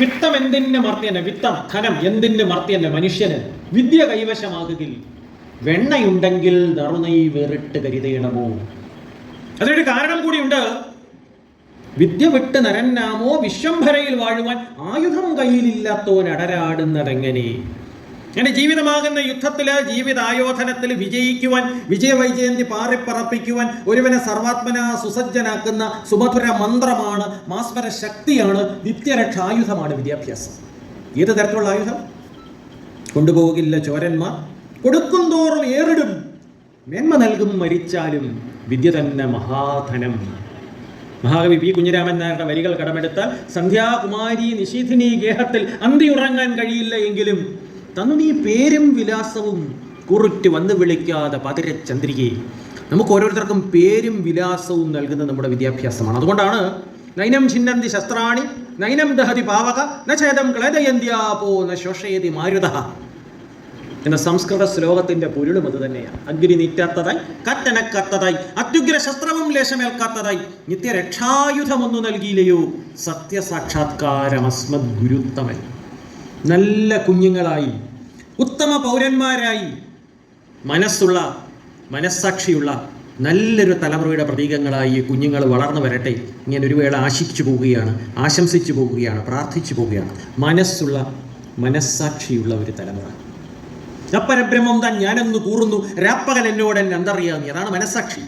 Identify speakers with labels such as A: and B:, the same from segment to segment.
A: വിത്തം എന്തിന് മർത്യന് വിത്തം ധനം മർത്തി മർത്യന് മനുഷ്യന് വിദ്യ കൈവശമാകുകിൽ വെണ്ണയുണ്ടെങ്കിൽ നറുനൈ വേറിട്ട് കരുതേണമോ? അതിനൊരു കാരണം കൂടിയുണ്ട്. വിദ്യ വിട്ട് നരന്നാമോ? വിശ്വംഭരയിൽ വാഴുവാൻ ആയുധം കയ്യിലില്ലാത്തോൻ അടരാടുന്നതെങ്ങനെ? അങ്ങനെ ജീവിതമാകുന്ന യുദ്ധത്തിൽ ജീവിതായോധനത്തിൽ വിജയിക്കുവാൻ വിജയവൈജയന്തി പാറിപ്പറപ്പിക്കുവാൻ ഒരുവനെ സർവാത്മന സുസജ്ജനാക്കുന്ന സുമധുര മന്ത്രമാണ് മാസ്മര ശക്തിയാണ് നിത്യരക്ഷ ആയുധമാണ് വിദ്യാഭ്യാസം. ഏത് തരത്തിലുള്ള ആയുധം? കൊണ്ടുപോകില്ല ചോരന്മാർ കൊടുക്കും തോറും ഏറിടും മേന്മ നൽകും മരിച്ചാലും വിദ്യ തന്നെ മഹാധനം. മഹാകവി പി കുഞ്ഞിരാമൻ നായരുടെ വരികൾ കടമെടുത്താൽ സന്ധ്യാകുമാരി നിശീഥിനി ഗേഹത്തിൽ അന്തിയുറങ്ങാൻ കഴിയില്ല എങ്കിലും തന്നു നീ പേരും വിലാസവും കുറിറ്റ് വന്ന് വിളിക്കാതെ പതിരചന്ദ്രികയെ നമുക്ക് ഓരോരുത്തർക്കും പേരും വിലാസവും നൽകുന്നത് നമ്മുടെ വിദ്യാഭ്യാസമാണ്. അതുകൊണ്ടാണ് നൈനം ഛിന്നന്തി ശസ്ത്രാണി നൈനം ദഹതി പാവക ന ഛേദം ക്ലേദയന്ത്യാപോ ന ശോഷയതി മാരുത. എന്ന സംസ്കൃത ശ്ലോകത്തിന്റെ പൊരുളും അത് തന്നെയാണ്. അഗ്നി നീറ്റാത്തതായി കറ്റനക്കാത്തതായി അത്യുഗ്ര ശസ്ത്രവും ലേശമേൽക്കാത്തതായി നിത്യരക്ഷായുധമൊന്നു നൽകിയില്ലയോ? സത്യസാക്ഷാത്കാരമസ്മദ് ഗുരുത്തമൻ നല്ല കുഞ്ഞുങ്ങളായി ഉത്തമ പൗരന്മാരായി മനസ്സുള്ള മനസ്സാക്ഷിയുള്ള നല്ലൊരു തലമുറയുടെ പ്രതീകങ്ങളായി ഈ കുഞ്ഞുങ്ങൾ വളർന്നു വരട്ടെ. ഇങ്ങനെ ഒരു വേള ആശിച്ചു പോവുകയാണ് ആശംസിച്ചു പോവുകയാണ് പ്രാർത്ഥിച്ചു പോവുകയാണ്. മനസ്സുള്ള മനസ്സാക്ഷിയുള്ള ഒരു തലമുറ. അപ്പരബ്രഹ്മം താൻ ഞാനെന്ന് കൂറുന്നു രാപ്പകൽ എന്നോട് എന്നെ എന്തറിയാമി അതാണ് മനസ്സാക്ഷി.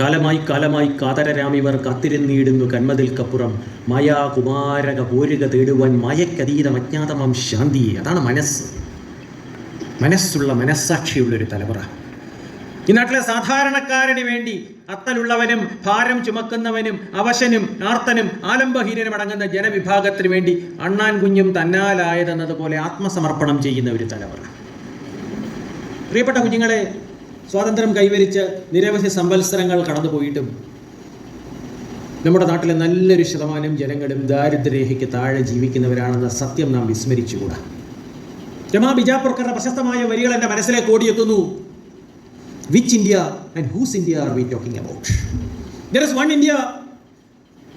A: കാലമായി കാലമായി കാതരരാമിവർ കാത്തിരുന്നിടുന്നു കന്മതിൽക്കപ്പുറം. മായാ കുമാരക പോരുക തേടുവാൻ മായക്കതീതം അജ്ഞാതമാം ശാന്തി അതാണ് മനസ്സ്. മനസ്സുള്ള മനസ്സാക്ഷിയുള്ളൊരു തലമുറ. ഈ നാട്ടിലെ സാധാരണക്കാരന് വേണ്ടി അത്തലുള്ളവനും ഭാരം ചുമക്കുന്നവനും അവശനും ആർത്തനും ആലംബഹീനനും അടങ്ങുന്ന ജനവിഭാഗത്തിന് വേണ്ടി അണ്ണാൻ കുഞ്ഞും തന്നാലായതെന്നതുപോലെ ആത്മസമർപ്പണം ചെയ്യുന്ന ഒരു തലമുറ. പ്രിയപ്പെട്ട കുഞ്ഞുങ്ങളെ സ്വാതന്ത്ര്യം കൈവരിച്ച് നിരവധി സംവത്സരങ്ങൾ കടന്നുപോയിട്ടും നമ്മുടെ നാട്ടിലെ നല്ലൊരു ശതമാനം ജനങ്ങളും ദാരിദ്ര്യരേഖയ്ക്ക് താഴെ ജീവിക്കുന്നവരാണെന്ന സത്യം നാം വിസ്മരിച്ചുകൂടാ രമാ ബിജാപുർക്കറുടെ പ്രശസ്തമായ വരികൾ എന്റെ മനസ്സിലെ ഓടിയെത്തുന്നു which India and whose India are we talking about there is one India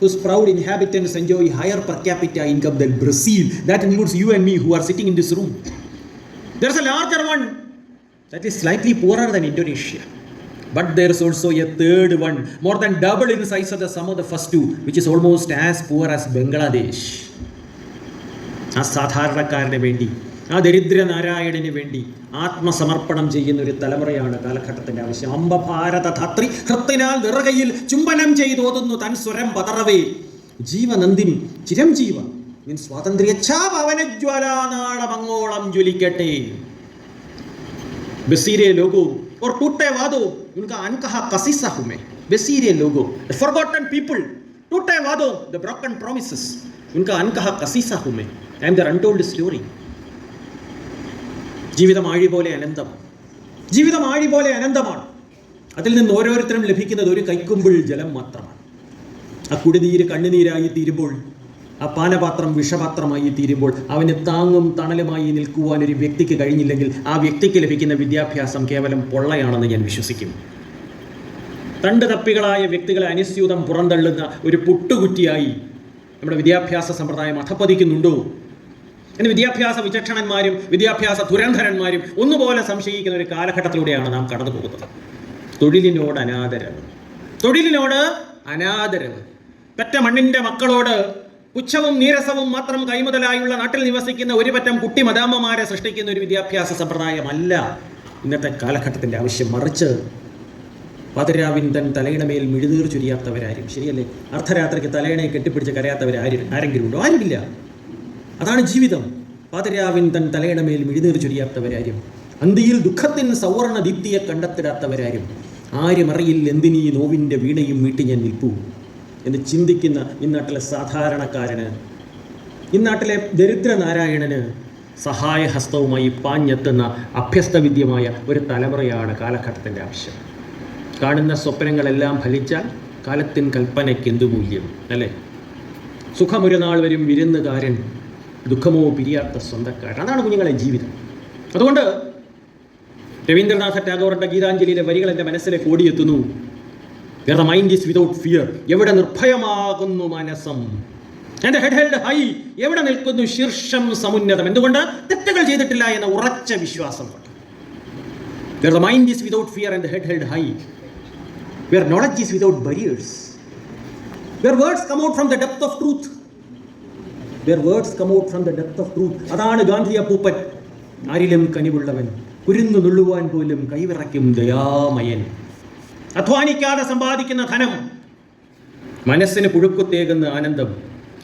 A: whose proud inhabitants enjoy higher per capita income than Brazil. That includes you and me who are sitting in this room. There's a larger one that is slightly poorer than Indonesia. But there's also a third one, more than double in size of the sum of the first two, which is almost as poor as Bangladesh. ആ സാധാരണക്കാരന് വേണ്ടി ആ ദരിദ്ര നാരായണന് വേണ്ടി ആത്മസമർപ്പണം ചെയ്യുന്ന ഒരു തലമുറയാണ് കാലഘട്ടത്തിന്റെ ആവശ്യം അമ്പഭാരത ധാത്രി ഹൃത്തിനാൽ നിറകയിൽ ചുംബനം ചെയ്തോതുന്നു തൻ സ്വരം പതറവേ ജീവനന്ദിനി ചിരംജീവ നിൻ സ്വാതന്ത്ര്യ പവനജ്വലാനാളമങ്ങോളം ജ്വലിക്കട്ടെ बसीरे लोगों और टूटे वादों उनका अनकहा कसीसा हूं मैं बसीरे लोगों the forgotten people टूटे वादों the broken promises उनका अनकहा कसीसा हूं मैं I am their untold story ജീവിതം ആഴി പോലെ അനന്തമാണ് ജീവിതം ആഴി പോലെ അനന്തമാണ് അതിൽ നിന്ന് ഓരോരുത്തരും ലഭിക്കുന്നത് ഒരു കൈക്കുമ്പിൾ ജലം മാത്രമാണ് ആ കുടിനീര് കണ്ണുനീരായി തീരുമ്പോൾ ആ പാനപാത്രം വിഷപാത്രമായി തീരുമ്പോൾ അവന് താങ്ങും തണലുമായി നിൽക്കുവാൻ ഒരു വ്യക്തിക്ക് കഴിഞ്ഞില്ലെങ്കിൽ ആ വ്യക്തിക്ക് ലഭിക്കുന്ന വിദ്യാഭ്യാസം കേവലം പൊള്ളയാണെന്ന് ഞാൻ വിശ്വസിക്കും. തണ്ട് തപ്പികളായ വ്യക്തികളെ അനുസ്യൂതം പുറന്തള്ളുന്ന ഒരു പുട്ടുകുറ്റിയായി നമ്മുടെ വിദ്യാഭ്യാസ സമ്പ്രദായം അധപ്പതിക്കുന്നുണ്ടോ ഇനി വിദ്യാഭ്യാസ വിചക്ഷണന്മാരും വിദ്യാഭ്യാസ ദുരന്ധരന്മാരും ഒന്നുപോലെ സംശയിക്കുന്ന ഒരു കാലഘട്ടത്തിലൂടെയാണ് നാം കടന്നു പോകുന്നത്. തൊഴിലിനോട് അനാദരവ്. തൊഴിലിനോട് അനാദരവ്. പെറ്റ മണ്ണിന്റെ മക്കളോട് പുച്ഛവും നീരസവും മാത്രം കൈമുതലായുള്ള നാട്ടിൽ നിവസിക്കുന്ന ഒരുപറ്റം കുട്ടി മദാമ്മമാരെ സൃഷ്ടിക്കുന്ന ഒരു വിദ്യാഭ്യാസ സമ്പ്രദായമല്ല ഇന്നത്തെ കാലഘട്ടത്തിന്റെ ആവശ്യം. മറിച്ച് പതിരാവിൻ തൻ തലയിണമേൽ മിഴുതീർ ചുരിയാത്തവരാരും ശരിയല്ലേ? അർദ്ധരാത്രിക്ക് തലയിണയെ കെട്ടിപ്പിടിച്ച് കരയാത്തവരാരും ആരെങ്കിലും ഉണ്ടോ ആരുമില്ല. അതാണ് ജീവിതം. പാതിരാവിൻ തൻ തലയിണമേൽ മിഴുതീർ ചുരിയാത്തവരാരും അന്തിയിൽ ദുഃഖത്തിൻ സൗവർണ ദീപ്തിയെ കണ്ടെത്തിടാത്തവരാരും ആരുമറിയില്ല എന്തിനീ നോവിന്റെ വീണയും മീട്ടി ഞാൻ നിൽപ്പൂ? എന്ന് ചിന്തിക്കുന്ന ഇന്നാട്ടിലെ സാധാരണക്കാരന് ഇന്നാട്ടിലെ ദരിദ്രനാരായണന് സഹായഹസ്തവുമായി പാഞ്ഞെത്തുന്ന അഭ്യസ്തവിദ്യമായ ഒരു തലമുറയാണ് കാലഘട്ടത്തിന്റെ ആവശ്യം. കാണുന്ന സ്വപ്നങ്ങളെല്ലാം ഫലിച്ചാൽ കാലത്തിൻ കൽപ്പനയ്ക്ക് എന്തു മൂല്യം അല്ലേ? സുഖമൊരു നാൾ വരും വിരുന്നുകാരൻ ദുഃഖമോ പിരിയാത്ത സ്വന്തക്കാരൻ. അതാണ് കുഞ്ഞുങ്ങളെ ജീവിതം. അതുകൊണ്ട് രവീന്ദ്രനാഥ ടാഗോറിന്റെ ഗീതാഞ്ജലിയിലെ വരികൾ എന്റെ മനസ്സിലേക്ക് ഓടിയെത്തുന്നു. വേറെ മൈൻഡ് ഈസ് വിതൗട്ട് ഫിയർ എവിടെ നിർഭയമാകുന്നു മനസ്സം എന്റെ ഹെഡ് ഹെൽഡ് ഹൈ എവിടെ നിൽക്കുന്നു ശീർഷം സമുന്നതം എന്തുകൊണ്ട് തെറ്റുകൾ ചെയ്തിട്ടില്ല എന്ന ഉറച്ച വിശ്വാസം is without fear and the head held high. Where knowledge is without barriers. Where words come out from the depth of truth. Where words come out from the depth of truth. അതാണ് ഗാന്ധി അപ്പൂപ്പൻ ആരിലും കനിവുള്ളവൻ കുരുന്നു നുള്ളുവാൻ പോലും കൈവിറയ്ക്കും ദയാമയൻ അധ്വാനിക്കാതെ സമ്പാദിക്കുന്ന ധനം മനസ്സിന് പുഴുക്കുത്തേകുന്ന ആനന്ദം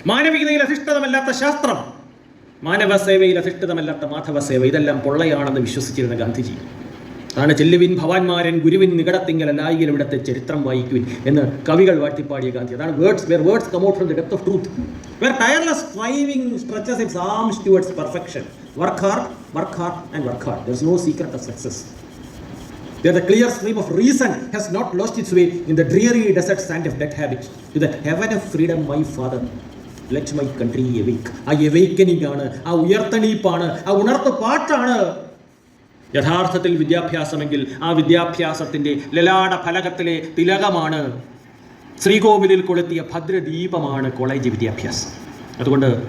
A: മാനവികതയിൽ അധിഷ്ഠിതമല്ലാത്ത ശാസ്ത്രം മാനവ സേവയിൽ അധിഷ്ഠിതമല്ലാത്ത മാധവ സേവ ഇതെല്ലാം പൊള്ളയാണെന്ന് വിശ്വസിച്ചിരുന്ന ഗാന്ധിജി. അതാണ് ചെല്ലുവിൻ ഭവാൻമാരൻ ഗുരുവിൻ നികടത്തിങ്കൽ അല്ലായിലും ഇവിടുത്തെ ചരിത്രം വായിക്കുവിൻ എന്ന് കവികൾ വാഴ്ത്തിപ്പാടിയ ഗാന്ധി. അതാണ് words where words come out from the depth of truth where tireless striving stretches its arms towards perfection work hard work hard and work hard there is no secret of success There the clear stream of reason has not lost its way in the dreary desert sand of dead habit. To the heaven of freedom, my father, let my country awake. ആ awakening ആണ് ആ ഉയർത്തെണീപ്പാണ് ആ ഉണർത്ത പാട്ടാണ്. യഥാർത്ഥത്തിൽ വിദ്യാഭ്യാസമെങ്കിൽ ആ വിദ്യാഭ്യാസത്തിന്റെ ലലാട ഫലകത്തിലെ തിലകമാണ്. ശ്രീകോവിലിൽ കൊളുത്തിയ ഭദ്രദീപമാണ് college വിദ്യാഭ്യാസം. അതുകൊണ്ട്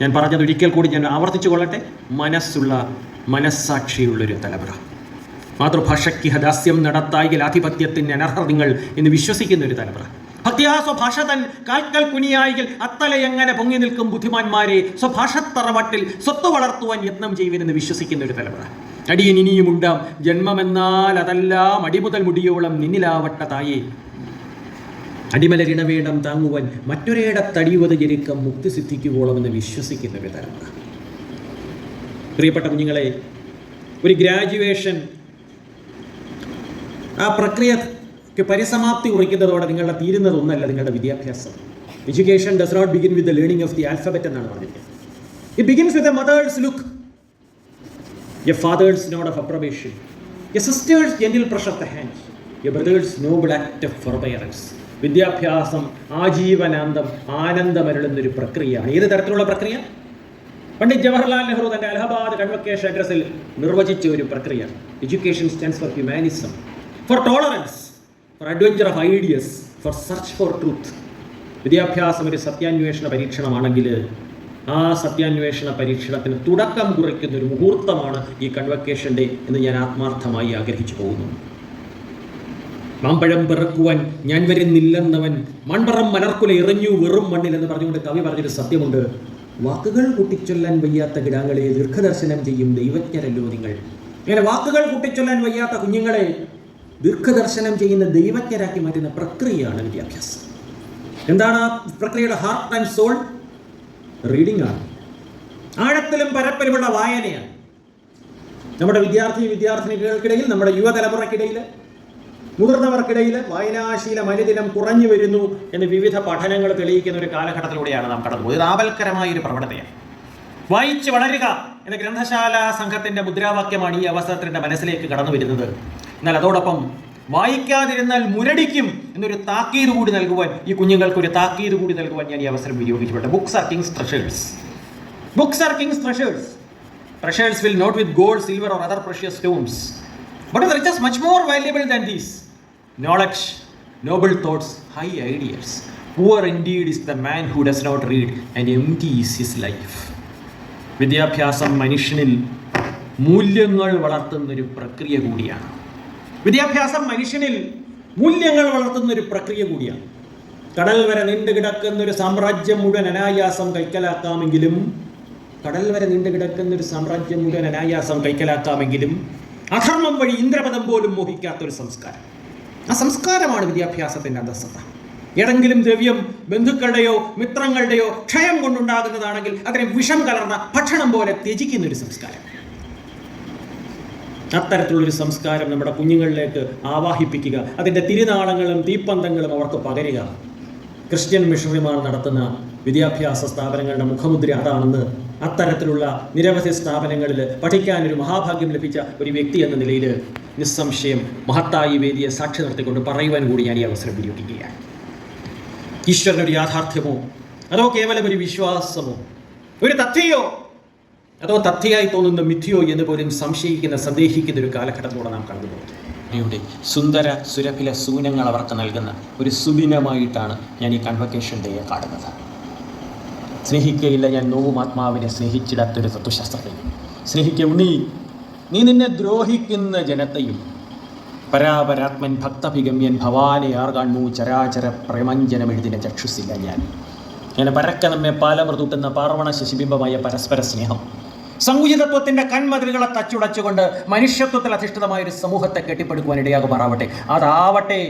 A: ഞാൻ പറഞ്ഞത് ഒരിക്കൽ കൂടി ഞാൻ ആവർത്തിച്ചു കൊള്ളട്ടെ. മനസ്സുള്ള മനസ്സാക്ഷിയുള്ളൊരു തലമുറ. മാതൃഭാഷയ്ക്ക് ഹദാസ്യം നടത്തായിൽ ആധിപത്യത്തിന് അനർഹതങ്ങൾ എന്ന് വിശ്വസിക്കുന്ന ഒരു തലമുറ. ഭക്തിയാ സ്വഭാഷ തൻ കാൽക്കൽ കുനിയായിൽ അത്തല എങ്ങനെ പൊങ്ങി നിൽക്കും ബുദ്ധിമാന്മാരെ സ്വഭാഷത്തറവട്ടിൽ സ്വത്ത് വളർത്തുവാൻ യത്നം ചെയ്യുവനെന്ന് വിശ്വസിക്കുന്ന ഒരു തലമുറ. അടിയൻ ഇനിയുമുണ്ടാം ജന്മമെന്നാൽ അതെല്ലാം അടിമുതൽ മുടിയോളം നിന്നിലാവട്ട തായേ. അടിമലരിണ വേണം താങ്ങുവാൻ മറ്റൊരേടത്തടിയുവത് ജനിക്കം മുക്തി സിദ്ധിക്കുവോളമെന്ന് വിശ്വസിക്കുന്ന ഒരു തലമുറ. പ്രിയപ്പെട്ട കുഞ്ഞുങ്ങളെ ഒരു ഗ്രാജുവേഷൻ ആ പ്രക്രിയക്ക് പരിസമാപ്തി കുറിക്കുന്നതോടെ നിങ്ങളുടെ തീരുന്നതൊന്നല്ല നിങ്ങളുടെ വിദ്യാഭ്യാസം. Education does not begin with the learning of the alphabet എന്നാണ് പറഞ്ഞിരിക്കുന്നത്. It begins with a mother's look a father's nod of approbation a sister's gentle pressure the hand a brother's noble act of forbearance വിദ്യാഭ്യാസം ആജീവനാന്തം ആനന്ദമരുളുന്നൊരു പ്രക്രിയയാണ്. ഏത് തരത്തിലുള്ള പ്രക്രിയ? പണ്ഡിറ്റ് ജവഹർലാൽ നെഹ്റു തന്റെ Allahabad convocation അഡ്രസ്സിൽ നിർവചിച്ച ഒരു പ്രക്രിയ. Education stands for humanism for tolerance for adventure of ideas for search for truth വിദ്യാഭ്യാസം ഒരു സത്യാന്വേഷണ പരീക്ഷണമാണെങ്കിൽ ആ സത്യാന്വേഷണ പരീക്ഷണത്തിന് തുടക്കം കുറിക്കുന്ന ഒരു മുഹൂർത്തമാണ് ഈ കൺവക്കേഷൻ ഡേ എന്ന് ഞാൻ ആത്മാർത്ഥമായി ആഗ്രഹിച്ചു പോകുന്നു. മാമ്പഴം പിറക്കുവാൻ ഞാൻ വരുന്നില്ലെന്നവൻ മൺപറം മലർക്കുല എറിഞ്ഞു വെറും മണ്ണിൽ എന്ന് പറഞ്ഞുകൊണ്ട് കവി പറഞ്ഞൊരു സത്യമുണ്ട്. വാക്കുകൾ കൂട്ടിച്ചൊല്ലാൻ വയ്യാത്ത കിടാങ്ങളെ ദീർഘദർശനം ചെയ്യും ദൈവജ്ഞരല്ലോ നിങ്ങൾ. ഇങ്ങനെ വാക്കുകൾ കൂട്ടിച്ചൊല്ലാൻ വയ്യാത്ത കുഞ്ഞുങ്ങളെ ദീർഘദർശനം ചെയ്യുന്ന ദൈവജ്ഞരാക്കി മാറ്റുന്ന പ്രക്രിയയാണ് വിദ്യാഭ്യാസം. എന്താണ് ആ പ്രക്രിയയുടെ ഹാർട്ട് ആൻഡ് സോൾ റീഡിംഗ് ആണ്. ആഴത്തിലും പരപ്പലുമുള്ള വായനയാണ്. നമ്മുടെ വിദ്യാർത്ഥി വിദ്യാർത്ഥിനികൾക്കിടയിൽ നമ്മുടെ യുവതലമുറയ്ക്കിടയിൽ മുതിർന്നവർക്കിടയിൽ വായനാശീലം അനുദിനം കുറഞ്ഞു വരുന്നു എന്ന് വിവിധ പഠനങ്ങൾ തെളിയിക്കുന്ന ഒരു കാലഘട്ടത്തിലൂടെയാണ് നാം കടന്നു ഇത് ആപൽക്കരമായ ഒരു പ്രവണതയാണ്. വായിച്ച് വളരുക എന്ന ഗ്രന്ഥശാല സംഘത്തിന്റെ മുദ്രാവാക്യമാണ് ഈ അവസരത്തിന്റെ മനസ്സിലേക്ക് കടന്നു വരുന്നത്. എന്നാൽ അതോടൊപ്പം വായിക്കാതിരുന്നാൽ മുരടിക്കും എന്നൊരു താക്കീത് കൂടി നൽകുവാൻ ഈ കുഞ്ഞുങ്ങൾക്ക് ഒരു താക്കീത് കൂടി നൽകുവാൻ ഞാൻ ഈ അവസരം വിനിയോഗിച്ചിട്ടുണ്ട് books are kings treasures books are kings treasures treasures will not with gold silver or other precious stones but there is much more valuable than these knowledge noble thoughts high ideas poor indeed is the man who does not read and empty is his life വിദ്യാഭ്യാസം മനുഷ്യനിൽ മൂല്യങ്ങൾ വളർത്തുന്നൊരു പ്രക്രിയ കൂടിയാണ്. വിദ്യാഭ്യാസം മനുഷ്യനിൽ മൂല്യങ്ങൾ വളർത്തുന്ന ഒരു പ്രക്രിയ കൂടിയാണ്. കടൽ വരെ നീണ്ടു കിടക്കുന്ന ഒരു സാമ്രാജ്യം മുഴുവൻ അനായാസം കൈക്കലാക്കാമെങ്കിലും കടൽ വരെ നീണ്ടു കിടക്കുന്ന ഒരു സാമ്രാജ്യം മുഴുവൻ അനായാസം കൈക്കലാക്കാമെങ്കിലും അധർമ്മം വഴി ഇന്ദ്രപദം പോലും മോഹിക്കാത്ത ഒരു സംസ്കാരം. ആ സംസ്കാരമാണ് വിദ്യാഭ്യാസത്തിന്റെ അന്തസ്സത്ത. ഏതെങ്കിലും ദ്രവ്യം ബന്ധുക്കളുടെയോ മിത്രങ്ങളുടെയോ ക്ഷയം കൊണ്ടുണ്ടാകുന്നതാണെങ്കിൽ അതിനെ വിഷം കലർന്ന ഭക്ഷണം പോലെ ത്യജിക്കുന്ന ഒരു സംസ്കാരം. അത്തരത്തിലുള്ളൊരു സംസ്കാരം നമ്മുടെ കുഞ്ഞുങ്ങളിലേക്ക് ആവാഹിപ്പിക്കുക അതിന്റെ തിരുനാളങ്ങളും തീപ്പന്തങ്ങളും അവർക്ക് പകരുക. ക്രിസ്ത്യൻ മിഷണറിമാർ നടത്തുന്ന വിദ്യാഭ്യാസ സ്ഥാപനങ്ങളുടെ മുഖമുദ്ര അതാണെന്ന് അത്തരത്തിലുള്ള നിരവധി സ്ഥാപനങ്ങളിൽ പഠിക്കാൻ ഒരു മഹാഭാഗ്യം ലഭിച്ച ഒരു വ്യക്തി എന്ന നിലയിൽ നിസ്സംശയം മഹത്തായി വേദിയെ സാക്ഷി നിർത്തിക്കൊണ്ട് പറയുവാൻ കൂടി ഞാൻ ഈ അവസരം വിനിയോഗിക്കുകയാണ്. ഈശ്വരനൊരു യാഥാർത്ഥ്യമോ? അതോ കേവലം ഒരു വിശ്വാസമോ? ഒരു തഥ്യയോ അതോ തഥ്യയായി തോന്നുന്ന മിഥ്യയോ എന്ന് പോലും സംശയിക്കുന്ന സന്ദേഹിക്കുന്ന ഒരു കാലഘട്ടത്തിലൂടെ നാം കടന്നു പോകുന്നു സുന്ദര സുരഭില സൂനങ്ങൾ അവർക്ക് നൽകുന്ന ഒരു സുദിനമായിട്ടാണ് ഞാൻ ഈ കൺവക്കേഷൻ ഡേയെ കാണുന്നത്. സ്നേഹിക്കയില്ല ഞാൻ നോവും ആത്മാവിനെ സ്നേഹിച്ചിടാത്തൊരു തത്വശാസ്ത്രജ്ഞൻ. സ്നേഹിക്ക ഉണ്ണി നീ നിന്നെ ദ്രോഹിക്കുന്ന ജനത്തെയും പരാപരാത്മൻ ഭക്തഭിഗമ്യൻ ഭവാനെ ആർ ചരാചര ചരാചര പ്രമഞ്ജനമെഴുതിന ചക്ഷുസില്ല ഞാൻ. ഞാൻ പരക്ക നമ്മെ പാലമൃതൂട്ടുന്ന പാർവണ ശശിബിംബമായ പരസ്പര സ്നേഹം സങ്കുചിതത്വത്തിന്റെ കൺമതിലുകളെ തച്ചുടച്ചുകൊണ്ട് മനുഷ്യത്വത്തിൽ അധിഷ്ഠിതമായ ഒരു സമൂഹത്തെ കെട്ടിപ്പടുക്കുവാൻ ഇടയാകുമാറാവട്ടെ അതാവട്ടെ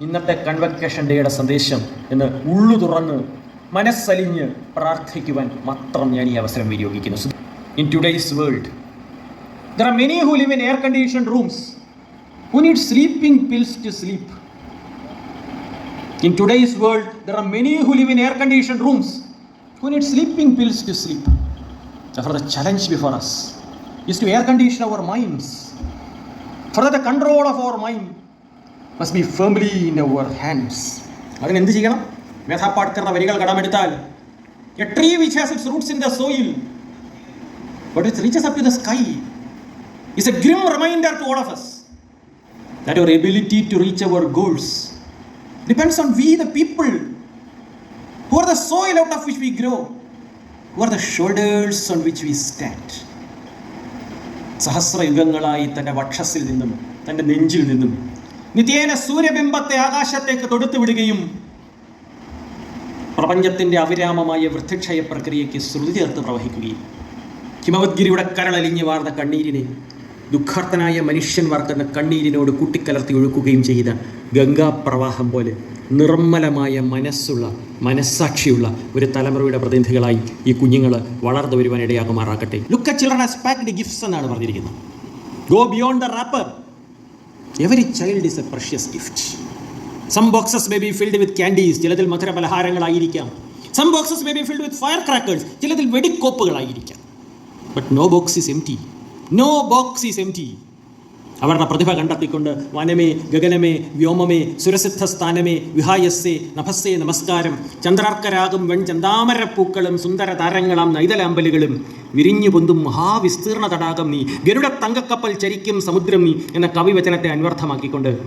A: ഇന്നത്തെ കൺവക്കേഷൻ ഡേയുടെ സന്ദേശം എന്ന് ഉള്ളു തുറന്ന് മനസ്സലിഞ്ഞ് പ്രാർത്ഥിക്കുവാൻ മാത്രം ഞാൻ ഈ അവസരം വിനിയോഗിക്കുന്നു. In today's world there are many who live in air condition rooms who need sleeping pills to sleep in today's world there are many who live in air condition rooms who need sleeping pills to sleep. Therefore, the challenge before us is to air condition our minds. Further, the control of our mind must be firmly in our hands. അതിന് എന്ത് ചെയ്യണം മേധാപാട്കറുടെ വരികൾ കടമെടുത്താൽ a tree which has its roots in the soil but it reaches up to the sky is a grim reminder to all of us that our ability to reach our goals depends on we, the people, who are the soil out of which we grow, who the shoulders on which we stand. സഹസ്രയുഗങ്ങളായി തന്റെ വക്ഷസിൽ നിന്നും തന്റെ നെഞ്ചിൽ നിന്നും നിത്യേന സൂര്യബിംബത്തെ ആകാശത്തേക്ക് തൊടുത്തു വിടുകയും പ്രപഞ്ചത്തിന്റെ അവിരാമമായ വൃദ്ധിക്ഷയ പ്രക്രിയയ്ക്ക് ശ്രുതി ചേർത്ത് പ്രവഹിക്കുകയും ഹിമവദ്ഗിരിയുടെ കരളലിഞ്ഞു വാർന്ന കണ്ണീരിനെ ദുഃഖാർത്ഥനായ മനുഷ്യൻ വാർക്കുന്ന കണ്ണീരിനോട് കൂട്ടിക്കലർത്തി ഒഴുക്കുകയും ചെയ്ത ഗംഗാപ്രവാഹം പോലെ നിർമ്മലമായ മനസ്സുള്ള മനസ്സാക്ഷിയുള്ള ഒരു തലമുറയുടെ പ്രതിനിധികളായി ഈ കുഞ്ഞുങ്ങൾ വളർന്നു വരുവാൻ ഇടയാകുമാറാക്കട്ടെ ലുക്ക് ചിൽഡ്രൻ ഗിഫ്റ്റ്സ് എന്നാണ് പറഞ്ഞിരിക്കുന്നത്. Go beyond the wrapper every child is a precious gift some boxes may be filled with candies ചിലതിൽ മധുര പലഹാരങ്ങളായിരിക്കാം some boxes may be filled with fire crackers ചിലതിൽ വെടിക്കോപ്പുകളായിരിക്കാം. But no box is empty no box is empty അവരുടെ പ്രതിഭ കണ്ടെത്തിക്കൊണ്ട് വനമേ ഗഗനമേ വ്യോമമേ സുരസിദ്ധ സ്ഥാനമേ വിഹായസ്സേ നഭസ്സേ നമസ്കാരം. ചന്ദ്രാർക്കരാകും വെൺ ചന്താമരപ്പൂക്കളും സുന്ദര താരങ്ങളാം നൈതലാമ്പലുകളും. വിരിഞ്ഞു പൊന്തും മഹാവിസ്തീർണ തടാകം നീ. ഗരുഡ തങ്കക്കപ്പൽ ചരിക്കും സമുദ്രം നീ എന്ന കവിവചനത്തെ അന്വർത്ഥമാക്കിക്കൊണ്ട്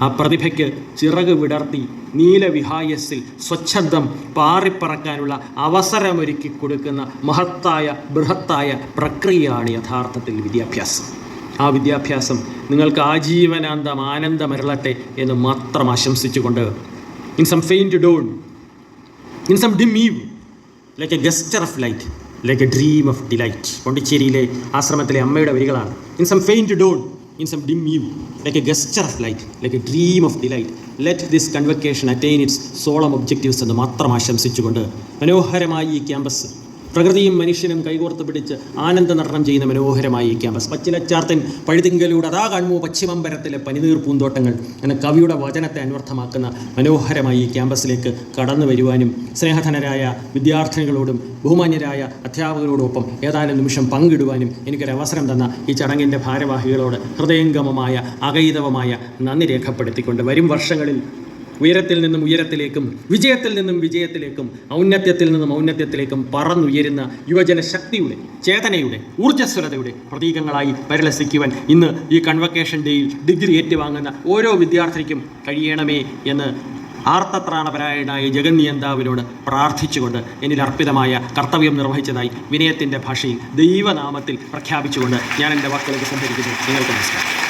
A: ആ പ്രതിഭയ്ക്ക് ചിറക് വിടർത്തി നീലവിഹായസിൽ സ്വച്ഛന്തം പാറിപ്പറക്കാനുള്ള അവസരമൊരുക്കി കൊടുക്കുന്ന മഹത്തായ ബൃഹത്തായ പ്രക്രിയയാണ് യഥാർത്ഥത്തിൽ വിദ്യാഭ്യാസം. ആ വിദ്യാഭ്യാസം നിങ്ങൾക്ക് ആജീവനാന്തം ആനന്ദമരളട്ടെ എന്ന് മാത്രം ആശംസിച്ചുകൊണ്ട് in some faint dawn in some dim eve like a gust of light like a dream of delight പോണ്ടിച്ചേരിയിലെ ആശ്രമത്തിലെ അമ്മയുടെ വരികളാണ്. In some faint dawn in some dim view, like a gesture of light, like a dream of delight. Let this convocation attain its solemn objectives എന്ന് മാത്രം ആശംസിച്ചുകൊണ്ട് മനോഹരമായി ഈ campus പ്രകൃതിയും മനുഷ്യനും കൈകോർത്ത് പിടിച്ച് ആനന്ദ നടനം ചെയ്യുന്ന മനോഹരമായ ഈ ക്യാമ്പസ്. പച്ചിലച്ചാർത്തൻ പഴുതിങ്കലൂടെ അതാ കാണുമോ പശ്ചിമമ്പരത്തിലെ പനിനീർ പൂന്തോട്ടങ്ങൾ എന്ന കവിയുടെ വചനത്തെ അന്വർത്ഥമാക്കുന്ന മനോഹരമായ ഈ ക്യാമ്പസിലേക്ക് കടന്നു വരുവാനും സ്നേഹധനരായ വിദ്യാർത്ഥികളോടും ബഹുമാന്യരായ അധ്യാപകരോടൊപ്പം ഏതാനും നിമിഷം പങ്കിടുവാനും എനിക്കൊരു അവസരം തന്ന ഈ ചടങ്ങിന്റെ ഭാരവാഹികളോട് ഹൃദയംഗമമായ അകൈതവമായ നന്ദി രേഖപ്പെടുത്തിക്കൊണ്ട് വരും വർഷങ്ങളിൽ ഉയരത്തിൽ നിന്നും ഉയരത്തിലേക്കും വിജയത്തിൽ നിന്നും വിജയത്തിലേക്കും ഔന്നത്യത്തിൽ നിന്നും ഔന്നത്യത്തിലേക്കും പറന്നുയരുന്ന യുവജന ശക്തിയുടെ ചേതനയുടെ ഊർജസ്വലതയുടെ പ്രതീകങ്ങളായി പരിലസിക്കുവാൻ ഇന്ന് ഈ കൺവക്കേഷൻ ഡേയിൽ ഡിഗ്രി ഏറ്റുവാങ്ങുന്ന ഓരോ വിദ്യാർത്ഥിക്കും കഴിയണമേ എന്ന് ആർത്തത്രാണപരായണായ ജഗന്നിയന്താവിനോട് പ്രാർത്ഥിച്ചുകൊണ്ട് എന്നിൽ അർപ്പിതമായ കർത്തവ്യം നിർവഹിച്ചതായി വിനയത്തിന്റെ ഭാഷയിൽ ദൈവനാമത്തിൽ പ്രഖ്യാപിച്ചുകൊണ്ട് ഞാൻ എന്റെ വാക്കുകളിലേക്ക് സംഭരിക്കുന്നു. നിങ്ങൾക്ക് നമസ്കാരം.